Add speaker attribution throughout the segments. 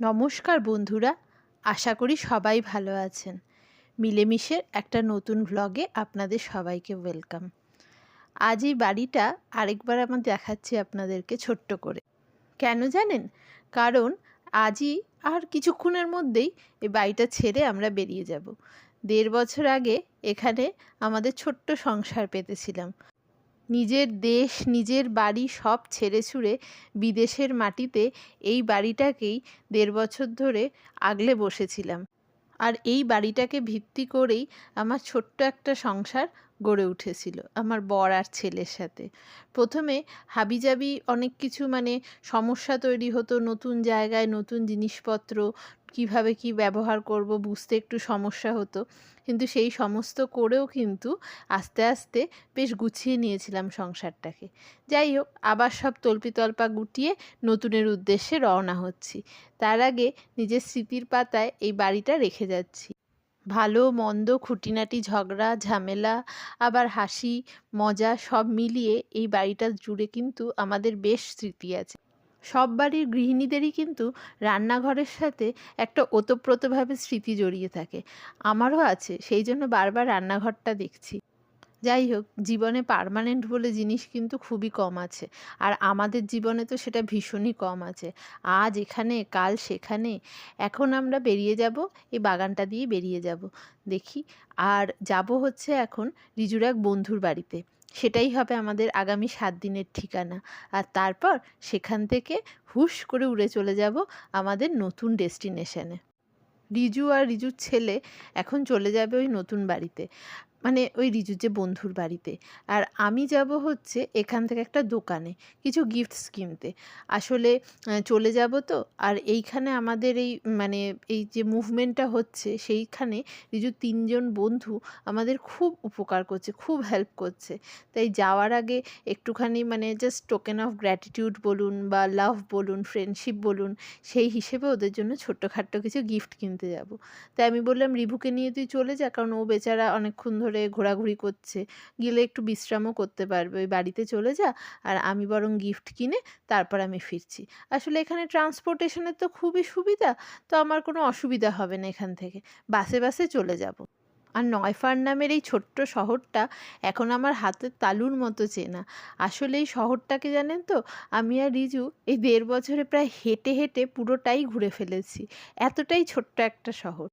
Speaker 1: নমস্কার বন্ধুরা, আশা করি সবাই ভালো আছেন। মিলেমিশের একটা নতুন ভ্লগে আপনাদের সবাইকে ওয়েলকাম আজ এই বাড়িটা আরেকবার আমার দেখাচ্ছি আপনাদেরকে ছোট্ট করে। কেন জানেন? কারণ আজই আর কিছুক্ষণের মধ্যেই এই বাড়িটা ছেড়ে আমরা বেরিয়ে যাব। দেড় বছর আগে এখানে আমাদের ছোট্ট সংসার পেতেছিলাম। নিজের দেশ, নিজের বাড়ি সব ছেড়ে ছুড়ে বিদেশের মাটিতে এই বাড়িটাকেই দেড় বছর ধরে আগলে বসেছিলাম। আর এই বাড়িটাকে ভিত্তি করেই আমার ছোট্ট একটা সংসার গড়ে উঠেছিল আমার বর আর ছেলের সাথে। প্রথমে হাবিজাবি অনেক কিছু মানে সমস্যা তৈরি হতো, নতুন জায়গায় নতুন জিনিসপত্র কীভাবে কি ব্যবহার করব, বুঝতে একটু সমস্যা হতো। কিন্তু সেই সমস্ত করেও কিন্তু আস্তে আস্তে বেশ গুছিয়ে নিয়েছিলাম সংসারটাকে। যাই হোক, আবার সব তল্পিতল্পা গুটিয়ে নতুনের উদ্দেশ্যে রওনা হচ্ছি। তার আগে নিজের স্মৃতির পাতায় এই বাড়িটা রেখে যাচ্ছি। ভালো, মন্দ, খুঁটিনাটি, ঝগড়া, ঝামেলা, আবার হাসি, মজা সব মিলিয়ে এই বাড়িটা জুড়ে কিন্তু আমাদের বেশ স্মৃতি আছে। সব বাড়ির গৃহিণীদেরই কিন্তু রান্নাঘরের সাথে একটা ওতপ্রোতভাবে স্মৃতি জড়িয়ে থাকে। আমারও আছে, সেই জন্য বারবার রান্নাঘরটা দেখছি। যাই হোক, জীবনে পার্মানেন্ট বলে জিনিস কিন্তু খুবই কম আছে। আর আমাদের জীবনে তো সেটা ভীষণই কম আছে। আজ এখানে, কাল সেখানে, এখন আমরা বেরিয়ে যাব, এই বাগানটা দিয়ে বেরিয়ে যাব। দেখি, আর যাব হচ্ছে এখন রিজুর এক বন্ধুর বাড়িতে। সেটাই হবে আমাদের আগামী সাত দিনের ঠিকানা। আর তারপর সেখান থেকে হুশ করে উড়ে চলে যাব আমাদের নতুন ডেস্টিনেশনে। রিজু আর রিজুর ছেলে এখন চলে যাবে ওই নতুন বাড়িতে। মানে ওই রিজুর যে বন্ধুর বাড়িতে। আর আমি যাব হচ্ছে এখান থেকে একটা দোকানে, কিছু গিফটস কিনতে। আসলে চলে যাব তো, আর এইখানে আমাদের এই মানে এই যে মুভমেন্টটা হচ্ছে, সেইখানে রিজুর তিনজন বন্ধু আমাদের খুব উপকার করছে, খুব হেল্প করছে। তাই যাওয়ার আগে একটুখানি মানে জাস্ট টোকেন অফ গ্র্যাটিটিউড বলুন বা লাভ বলুন ফ্রেন্ডশিপ বলুন, সেই হিসেবে ওদের জন্য ছোট্টখাট্ট কিছু গিফট কিনতে যাব। তাই আমি বললাম, রিভুকে নিয়ে তুই চলে যা, কারণ ও বেচারা অনেকক্ষণ ধরে ধরে ঘোরাঘুরি করছে। গেলে একটু বিশ্রামও করতে পারবে। ওই বাড়িতে চলে যা আর আমি বরং গিফট কিনে তারপর আমি ফিরছি। আসলে এখানে ট্রান্সপোর্টেশনের তো খুবই সুবিধা, তো আমার কোনো অসুবিধা হবে না এখান থেকে। বাসে বাসে চলে যাব। আর নয়ফার নামের এই ছোট্ট শহরটা এখন আমার হাতের তালুর মতো চেনা। আসলে এই শহরটাকে জানেন তো, আমি আর রিজু এই দেড় বছরে প্রায় হেঁটে হেঁটে পুরোটাই ঘুরে ফেলেছি। এতটাই ছোট্ট একটা শহর।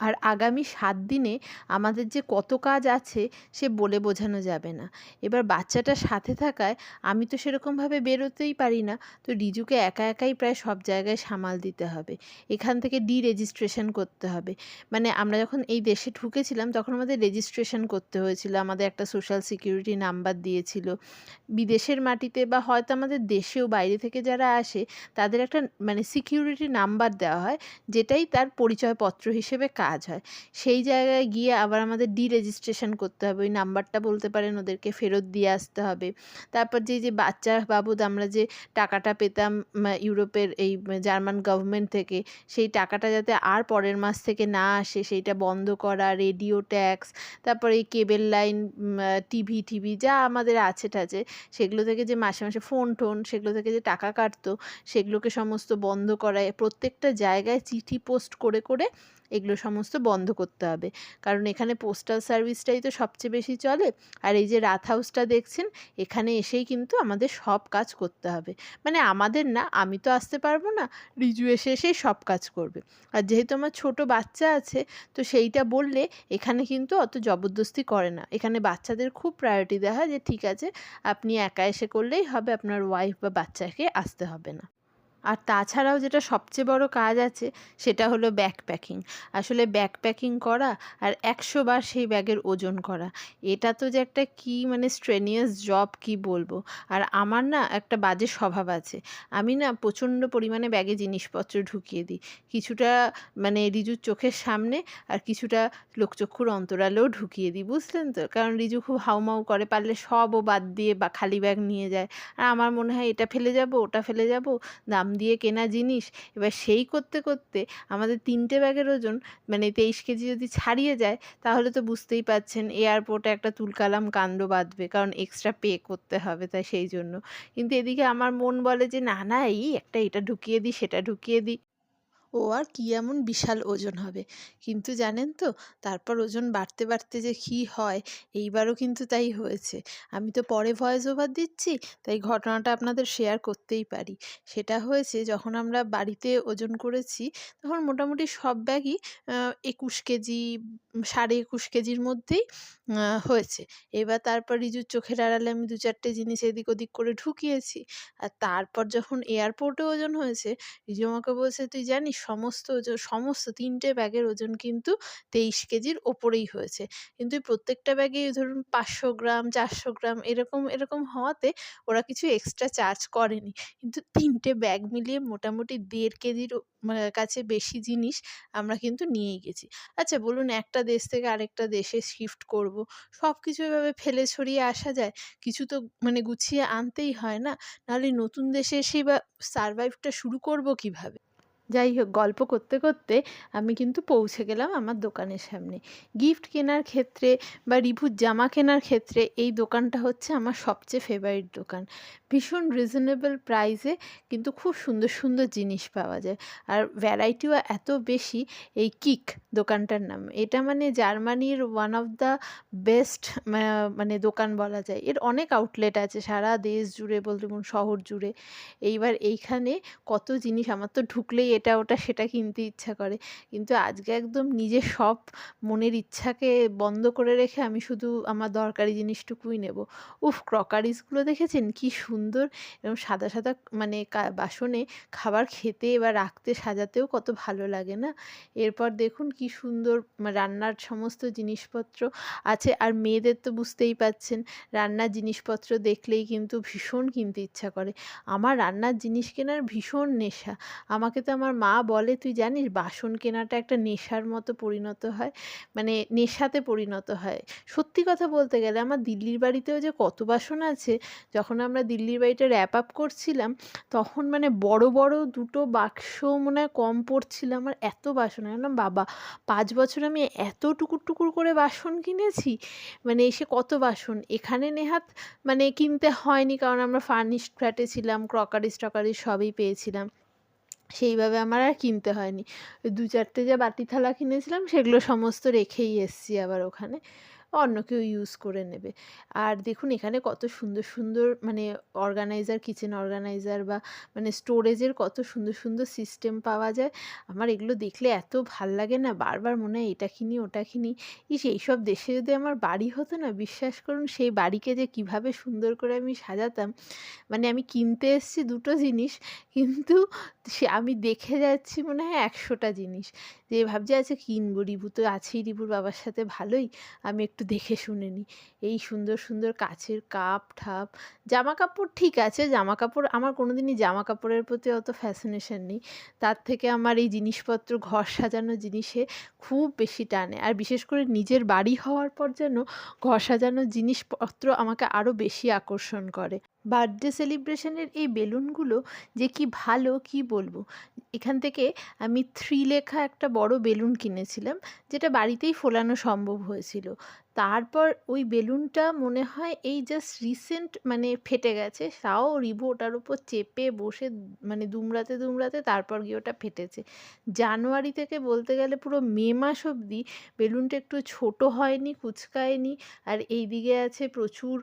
Speaker 1: আর আগামী সাত দিনে আমাদের যে কত কাজ আছে সে বলে বোঝানো যাবে না। এবার বাচ্চাটা সাথে থাকায় আমি তো সেরকমভাবে বেরোতেই পারি না। তো রিজুকে একা একাই প্রায় সব জায়গায় সামাল দিতে হবে। এখান থেকে ডি রেজিস্ট্রেশন করতে হবে। মানে আমরা যখন এই দেশে ঢুকেছিলাম তখন আমাদের রেজিস্ট্রেশন করতে হয়েছিল। আমাদের একটা সোশ্যাল সিকিউরিটি নাম্বার দিয়েছিল। বিদেশের মাটিতে বা হয়তো আমাদের দেশেও বাইরে থেকে যারা আসে তাদের একটা মানে সিকিউরিটি নাম্বার দেওয়া হয় যেটাই তার পরিচয়পত্র হিসেবে কাজ কাজ হয়। সেই জায়গায় গিয়ে আবার আমাদের ডি রেজিস্ট্রেশন করতে হবে। ওই নাম্বারটা বলতে পারেন, ওদেরকে ফেরত দিয়ে আসতে হবে। তারপর যে যে বাচ্চা বাবদ, আমরা যে টাকাটা পেতাম ইউরোপের এই জার্মান গভর্নমেন্ট থেকে, সেই টাকাটা যাতে আর পরের মাস থেকে না আসে, সেইটা বন্ধ করা রেডিও ট্যাক্স তারপরে এই কেবেল লাইন টিভি টিভি যা আমাদের আছে টাছে সেগুলো থেকে যে মাসে মাসে ফোন টোন, সেগুলো থেকে যে টাকা কাটতো, সেগুলোকে সমস্ত বন্ধ করায়, প্রত্যেকটা জায়গায় চিঠি পোস্ট করে করে এগুলো সমস্ত বন্ধ করতে হবে। কারণ এখানে পোস্টাল সার্ভিসটাই তো সবচেয়ে বেশি চলে। আর এই যে রাত হাউসটা দেখছেন, এখানে এসেই কিন্তু আমাদের সব কাজ করতে হবে। মানে আমাদের না, আমি তো আসতে পারব না, রিজু এসে এসেই সব কাজ করবে। আর যেহেতু আমার ছোট বাচ্চা আছে, তো সেইটা বললে এখানে কিন্তু অত জবরদস্তি করে না। এখানে বাচ্চাদের খুব প্রায়োরিটি দেওয়া হয় যে, ঠিক আছে, আপনি একা এসে করলেই হবে, আপনার ওয়াইফ বা বাচ্চাকে আসতে হবে না। আর তাছাড়াও যেটা সবচেয়ে বড় কাজ আছে, সেটা হলো ব্যাকপ্যাকিং আসলে ব্যাকপ্যাকিং করা আর একশো বার সেই ব্যাগের ওজন করা। এটা তো যে একটা কি মানে স্ট্রেনিয়াস জব কি বলব? আর আমার না একটা বাজে স্বভাব আছে। আমি না প্রচণ্ড পরিমাণে ব্যাগে জিনিসপত্র ঢুকিয়ে দিই। কিছুটা মানে রিজুর চোখের সামনে আর কিছুটা লোকচক্ষুর অন্তরালেও ঢুকিয়ে দিই, বুঝলেন তো? কারণ রিজু খুব হাউমাউ করে, পারলে সবও বাদ দিয়ে বা খালি ব্যাগ নিয়ে যায়। আর আমার মনে হয় এটা ফেলে যাব, ওটা ফেলে যাব, দাম দিয়ে কেনা জিনিস, এবার সেই করতে করতে আমাদের তিনটে ব্যাগের ওজন মানে তেইশ কেজি যদি ছাড়িয়ে যায়, তাহলে তো বুঝতেই পাচ্ছেন এয়ারপোর্টে একটা তুলকালাম কাণ্ড বাঁধবে, কারণ এক্সট্রা পে করতে হবে তাই সেই জন্য। কিন্তু এদিকে আমার মন বলে যে, না না, এই একটা এটা ঢুকিয়ে দিই, সেটা ঢুকিয়ে দিই। ও আর কী এমন বিশাল ওজন হবে। কিন্তু জানেন তো, তারপর ওজন বাড়তে বাড়তে যে কী হয়, এইবারও কিন্তু তাই হয়েছে। আমি তো পরে ভয়েস ওভার দিচ্ছি, তাই ঘটনাটা আপনাদের শেয়ার করতেই পারি। সেটা হয়েছে, যখন আমরা বাড়িতে ওজন করেছি, তখন মোটামুটি সব ব্যাগই একুশ কেজি সাড়ে একুশ কেজির মধ্যেই হয়েছে। এবার তারপর রিজুর চোখের আড়ালে আমি দু চারটে জিনিস এদিক ওদিক করে ঢুকিয়েছি। আর তারপর যখন এয়ারপোর্টে ওজন হয়েছে, রিজু আমাকে বলছে, তুই জানিস সমস্ত ওজন, সমস্ত তিনটে ব্যাগের ওজন কিন্তু তেইশ কেজির ওপরেই হয়েছে। কিন্তু প্রত্যেকটা ব্যাগেই ধরুন পাঁচশো গ্রাম, চারশো গ্রাম এরকম এরকম হওয়াতে ওরা কিছু এক্সট্রা চার্জ করেনি। কিন্তু তিনটে ব্যাগ মিলিয়ে মোটামুটি দেড় কেজির কাছে বেশি জিনিস আমরা কিন্তু নিয়েই গেছি। আচ্ছা বলুন একটা দেশ থেকে আরেকটা দেশে শিফট করব সব কিছু এভাবে ফেলে ছড়িয়ে আসা যায়? কিছু তো মানে গুছিয়ে আনতেই হয় না? নাহলে নতুন দেশে এসেই বা সারভাইভটা শুরু করব কীভাবে? যাই হোক, গল্প করতে করতে আমি কিন্তু পৌঁছে গেলাম আমার দোকানের সামনে। গিফট কেনার ক্ষেত্রে বা রিভুর জামা কেনার ক্ষেত্রে এই দোকানটা হচ্ছে আমার সবচেয়ে ফেভারিট দোকান। ভীষণ রিজনেবল প্রাইসে কিন্তু খুব সুন্দর সুন্দর জিনিস পাওয়া যায়। আর ভ্যারাইটিও এত বেশি এই কিক দোকানটার নাম। এটা মানে জার্মানির ওয়ান অফ দ্য বেস্ট মানে দোকান বলা যায়। এর অনেক আউটলেট আছে সারা দেশ জুড়ে বলতে বলুন শহর জুড়ে। এইবার এইখানে কত জিনিস আমার তো ঢুকলেই এটা, ওটা, সেটা কিনতে ইচ্ছা করে। কিন্তু আজকে একদম নিজের সব মনের ইচ্ছাকে বন্ধ করে রেখে আমি শুধু আমার দরকারি জিনিসটুকুই নেব। উফ ক্রকারিসগুলো দেখেছেন? কি সুন্দর এরকম সাদা সাদা মানে বাসনে খাবার খেতে বা রাখতে সাজাতেও কত ভালো লাগে না? এরপর দেখুন কি সুন্দর রান্নার সমস্ত জিনিসপত্র আছে। আর মেয়েদের তো বুঝতেই পাচ্ছেন, রান্নার জিনিসপত্র দেখলেই কিন্তু ভীষণ কিনতে ইচ্ছা করে। আমার রান্নার জিনিস কেনার ভীষণ নেশা। আমাকে তো আমার মা বলে, তুই জানিস বাসন কেনাটা একটা নেশার মতো পরিণত হয়? মানে নেশাতে পরিণত হয়। সত্যি কথা বলতে গেলে আমার দিল্লির বাড়িতেও যে কত বাসন আছে, যখন আমরা দিল্লির বাড়িটা র্যাপ আপ করছিলাম, তখন মানে বড় বড় দুটো বাক্স মনে হয় কম পড়ছিল। আমার এত বাসন আমি বাবা, পাঁচ বছর আমি এত টুকুর টুকুর করে বাসন কিনেছি মানে এসে কত বাসন? এখানে নেহাত মানে কিনতে হয়নি, কারণ আমরা ফার্নিশড ফ্ল্যাটে ছিলাম ক্রকারি টকারিস সবই পেয়েছিলাম। সেইভাবে আমার আর কিনতে হয়নি। দু চারটে যা বাটি থালা কিনেছিলাম, সেগুলো সমস্ত রেখেই এসছি আবার ওখানে। অন্য কেউ ইউজ করে নেবে। আর দেখুন এখানে কত সুন্দর সুন্দর মানে অর্গানাইজার কিচেন অর্গানাইজার বা মানে স্টোরেজের কত সুন্দর সুন্দর সিস্টেম পাওয়া যায়। আমার এগুলো দেখলে এত ভালো লাগে না, বারবার মনে হয় এটা কিনি, ওটা কিনি। ইস, এইসব দেশে যদি আমার বাড়ি হতো না, বিশ্বাস করুন সেই বাড়িকে যে কীভাবে সুন্দর করে আমি সাজাতাম। মানে আমি কিনতে এসেছি দুটো জিনিস, কিন্তু সে আমি দেখে যাচ্ছি মনে হয় একশোটা জিনিস। যে ভাবছি আচ্ছা কিনবো রিভু তো আছেই রিভুর বাবার সাথে ভালোই। আমি একটু দেখে শুনে নিই এই সুন্দর সুন্দর কাছের কাপ, ঠাপ জামা কাপড় ঠিক আছে জামা কাপড় আমার কোনো দিনই জামা কাপড়ের প্রতি অত ফ্যাসিনেশন নেই। তার থেকে আমার এই জিনিসপত্র, ঘর সাজানো জিনিসে খুব বেশি টানে। আর বিশেষ করে নিজের বাড়ি হওয়ার পর যেন ঘর সাজানোর জিনিসপত্র আমাকে আরও বেশি আকর্ষণ করে। বার্থডে সেলিব্রেশনের এই বেলুনগুলো যে কি ভালো, কি বলব? এখান থেকে আমি থ্রি লেখা একটা বড় বেলুন কিনেছিলাম, যেটা বাড়িতেই ফোলানো সম্ভব হয়েছিল। তারপর ওই বেলুনটা মনে হয় এই জাস্ট রিসেন্ট মানে ফেটে গেছে, তাও রিভু ওটার উপর চেপে বসে মানে দুমড়াতে দুমড়াতে তারপর গিয়ে ওটা ফেটেছে। জানুয়ারি থেকে বলতে গেলে পুরো মে মাস অবধি বেলুনটা একটু ছোট হয়নি, কুচকায়নি, আর এই দিকে আছে প্রচুর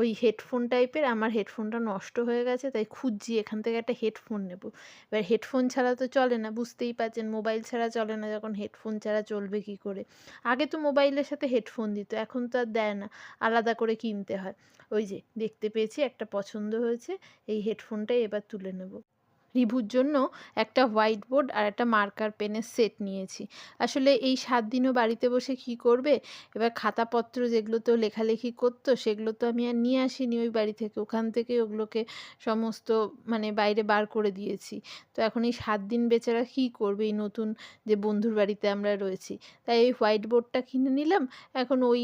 Speaker 1: ওই হেডফোন টাইপের আমার হেডফোনটা নষ্ট হয়ে গেছে, তাই খুঁজছি, এখান থেকে একটা হেডফোন নেব। এবার হেডফোন ছাড়া তো চলে না, বুঝতেই পারছেন, মোবাইল ছাড়া চলে না, যখন হেডফোন ছাড়া চলবে কি করে? আগে তো মোবাইলের সাথে হেডফোন দিত, এখন তো আর দেয় না, আলাদা করে কিনতে হয়। ওই যে, দেখতে পেয়েছি, একটা পছন্দ হয়েছে, এই হেডফোনটাই এবার তুলে নেব। রিভুর জন্য একটা হোয়াইট বোর্ড আর একটা মার্কার পেনের সেট নিয়েছি। আসলে এই সাত দিনও বাড়িতে বসে কি করবে? এবার খাতাপত্র যেগুলো তো লেখালেখি করতো, সেগুলো তো আমি আর নিয়ে আসিনি ওই বাড়ি থেকে। ওখান থেকে ওগুলোকে সমস্ত মানে বাইরে বার করে দিয়েছি। তো এখন এই সাত দিন বেচারা কী করবে? এই নতুন যে বন্ধুর বাড়িতে আমরা রয়েছি। তাই এই হোয়াইট বোর্ডটা কিনে নিলাম। এখন ওই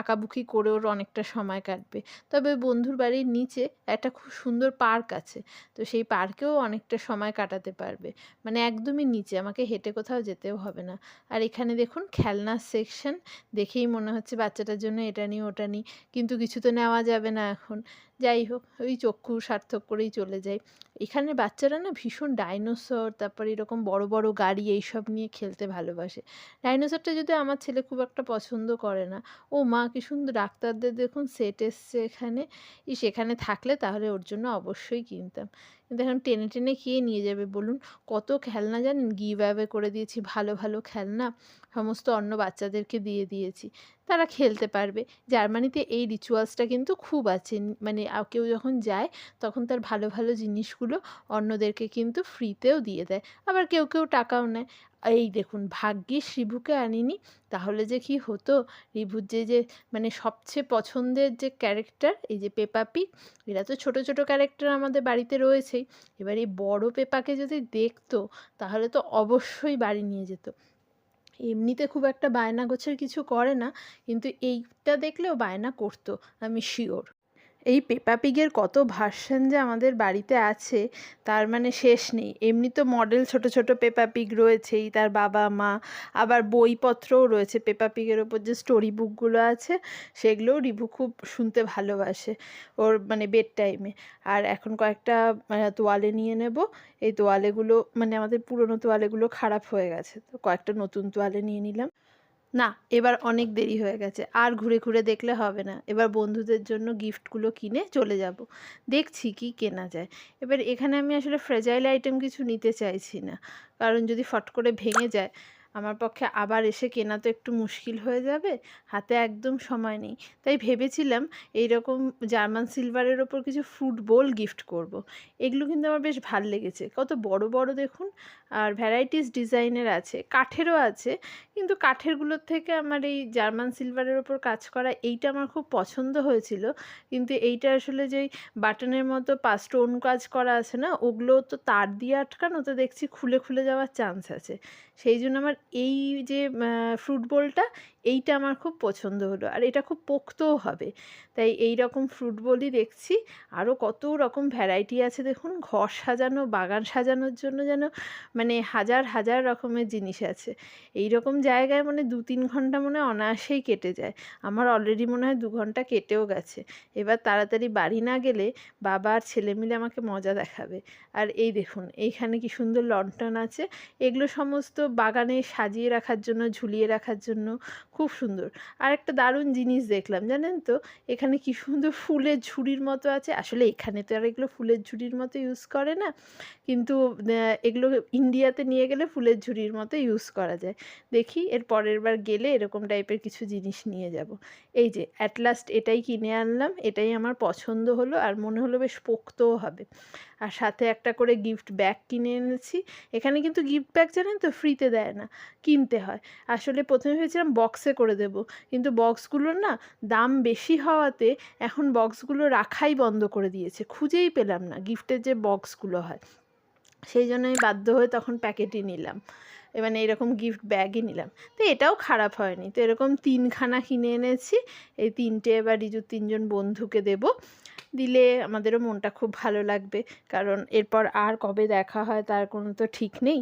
Speaker 1: আঁকাবুকি করে ওর অনেকটা সময় কাটবে। তবে বন্ধুর বাড়ির নিচে একটা খুব সুন্দর পার্ক আছে। তো সেই পার্কেও অনেক অনেকটা সময় কাটাতে পারবে। মানে একদমই নিচে, আমাকে হেঁটে কোথাও যেতেও হবে না। আর এখানে দেখুন খেলনার সেকশন দেখেই মনে হচ্ছে বাচ্চাটার জন্য এটা নিই ওটা নিই কিন্তু কিছু তো নেওয়া যাবে না এখন। যাই হোক, ওই চক্ষু সার্থক করেই চলে যাই। এখানে বাচ্চারা না ভীষণ ডাইনোসর তারপর এরকম বড় বড় গাড়ি, এইসব নিয়ে খেলতে ভালোবাসে। ডাইনোসরটা যদি আমার ছেলে খুব একটা পছন্দ করে না, ও মা কি সুন্দর ডাক্তারদের দেখুন সেট এসছে এখানে। ই সেখানে থাকলে তাহলে ওর জন্য অবশ্যই কিনতাম। কিন্তু এখন টেনে টেনে কে নিয়ে যাবে, বলুন। কত খেলনা জানেন? গিভ অ্যাওয়ে করে দিয়েছি, ভালো ভালো খেলনা। সমস্ত অন্য বাচ্চাদেরকে দিয়ে দিয়েছি। তারা খেলতে পারবে। জার্মানিতে এই রিচুয়ালসটা কিন্তু খুব আছে। মানে কেউ যখন যায়, তখন তার ভালো ভালো জিনিসগুলো অন্যদেরকে কিন্তু ফ্রিতেও দিয়ে দেয়। আবার কেউ কেউ টাকাও নেয়। এই দেখুন ভাগ্যিস রিভুকে আনিনি, তাহলে যে কি হতো? রিভুর যে যে মানে সবচেয়ে পছন্দের যে ক্যারেক্টার এই যে পেপা পিগ এরা তো ছোট ছোট ক্যারেক্টার আমাদের বাড়িতে রয়েছেই। এবার এই বড় পেপাকে যদি দেখতো, তাহলে তো অবশ্যই বাড়ি নিয়ে যেত। এমনিতে খুব একটা বায়না গোছের কিছু করে না, কিন্তু এইটা দেখলেও বায়না করতো, আমি শিওর এই পেপা পিগের কত ভার্সন যে আমাদের বাড়িতে আছে, তার মানে শেষ নেই। এমনি তো মডেল ছোট ছোট পেপা পিগ রয়েছেই, তার বাবা, মা, আবার বইপত্রও রয়েছে পেপা পিগের ওপর যে স্টোরি বুকগুলো আছে, সেগুলোও রিভু খুব শুনতে ভালোবাসে ওর মানে বেড টাইমে আর এখন কয়েকটা তোয়ালে নিয়ে নেব। এই তোয়ালেগুলো মানে আমাদের পুরনো তোয়ালেগুলো খারাপ হয়ে গেছে, তো কয়েকটা নতুন তোয়ালে নিয়ে নিলাম। না, এবার অনেক দেরি হয়ে গেছে, আর ঘুরে ঘুরে দেখলে হবে না। এবার বন্ধুদের জন্য গিফটগুলো কিনে চলে যাব। দেখছি কি কেনা যায়। এবার এখানে আমি আসলে ফ্রেজাইল আইটেম কিছু নিতে চাইছি না। কারণ যদি ফট করে ভেঙে যায় আমার পক্ষে আবার এসে কেনা তো একটু মুশকিল হয়ে যাবে, হাতে একদম সময় নেই। তাই ভেবেছিলাম এই রকম জার্মান সিলভারের ওপর কিছু ফুটবল গিফট করব। এগুলো কিন্তু আমার বেশ ভালো লেগেছে। কত বড় বড় দেখুন, আর ভ্যারাইটিস ডিজাইনের আছে, কাঠেরও আছে, কিন্তু কাঠেরগুলোর থেকে আমার এই জার্মান সিলভারের ওপর কাজ করা এইটা আমার খুব পছন্দ হয়েছিল। কিন্তু এইটা আসলে যেই বাটনের মতো পা স্টোন কাজ করা আছে না ওগুলো তো তার দিয়ে আটকানো, তো দেখছি খুলে খুলে যাওয়ার চান্স আছে। সেই জন্য আমার এই যে ফ্রুট বোলটা এইটা আমার খুব পছন্দ হলো। আর এটা খুব পোক্তও হবে। তাই এই রকম ফ্রুট বোলই দেখছি। আরও কত রকম ভ্যারাইটি আছে দেখুন। ঘর সাজানো, বাগান সাজানোর জন্য যেন মানে হাজার হাজার রকমের জিনিস আছে। এই রকম জায়গায় মানে দু তিন ঘণ্টা মনে অনায়াসেই কেটে যায়। আমার অলরেডি মনে হয় দু ঘণ্টা কেটেও গেছে। এবার তাড়াতাড়ি বাড়ি না গেলে বাবা আর ছেলে মিলে আমাকে মজা দেখাবে। আর এই দেখুন, এইখানে কি সুন্দর লন্ঠন আছে। এগুলো সমস্ত বাগানে সাজিয়ে রাখার জন্য, ঝুলিয়ে রাখার জন্য খুব সুন্দর। আর একটা দারুণ জিনিস দেখলাম, জানেন তো? এখানে কি সুন্দর ফুলের ঝুড়ির মতো আছে। আসলে এখানে তো আর এগুলো ফুলের ঝুড়ির মতো ইউজ করে না। কিন্তু এগুলো ইন্ডিয়াতে নিয়ে গেলে ফুলের ঝুড়ির মতো ইউজ করা যায়। দেখি, এর পরের বার গেলে এরকম টাইপের কিছু জিনিস নিয়ে যাব। এই যে অ্যাট লাস্ট এটাই কিনে আনলাম, এটাই আমার পছন্দ হলো আর মনে হলো বেশ পোক্তও হবে। আর সাথে একটা করে গিফট ব্যাগ কিনে এনেছি। এখানে কিন্তু গিফট ব্যাগ জানেন তো ফ্রিতে দেয় না, কিনতে হয়। আসলে প্রথমে ভেবেছিলাম বক্সে করে দেব, কিন্তু বক্সগুলোর না দাম বেশি হওয়াতে এখন বক্সগুলো রাখাই বন্ধ করে দিয়েছে, খুঁজেই পেলাম না গিফটের যে বক্সগুলো হয়। সেই জন্য আমি বাধ্য হয়ে তখন প্যাকেটই নিলাম। মানে এরকম গিফট ব্যাগই নিলাম। তো এটাও খারাপ হয়নি। তো এরকম তিনখানা কিনে এনেছি। এই তিনটে এবার রিজুর তিনজন বন্ধুকে দেব। দিলে আমাদেরও মনটা খুব ভালো লাগবে। কারণ এরপর আর কবে দেখা হয় তার কোনো তো ঠিক নেই।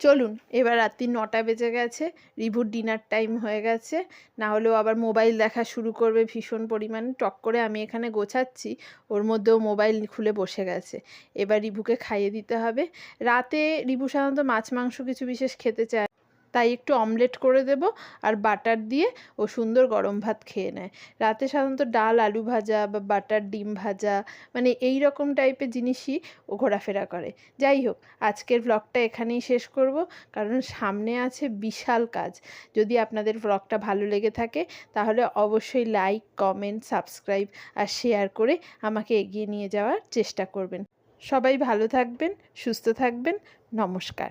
Speaker 1: চলুন, এবার রাত্রি নটা বেজে গেছে, রিভুর ডিনার টাইম হয়ে গেছে, না হলেও আবার মোবাইল দেখা শুরু করবে ভীষণ পরিমাণে। টক করে আমি এখানে গোছাচ্ছি, ওর মধ্যেও মোবাইল খুলে বসে গেছে। এবার রিভুকে খাইয়ে দিতে হবে। রাতে রিভু সাধারণত মাছ, মাংস কিছু বিশেষ খেতে চায় তাই একটু অমলেট করে দেব আর বাটার দিয়ে ও সুন্দর গরম ভাত খেয়ে নেয়। রাতে সাধারণত ডাল, আলু ভাজা বা বাটার, ডিম ভাজা মানে এই রকম টাইপের জিনিসই ও ঘোরাফেরা করে। যাই হোক, আজকের ব্লগটা এখানেই শেষ করব, কারণ সামনে আছে বিশাল কাজ। যদি আপনাদের ব্লগটা ভালো লেগে থাকে, তাহলে অবশ্যই লাইক কমেন্ট সাবস্ক্রাইব আর শেয়ার করে আমাকে এগিয়ে নিয়ে যাওয়ার চেষ্টা করবেন। সবাই ভালো থাকবেন, সুস্থ থাকবেন, নমস্কার।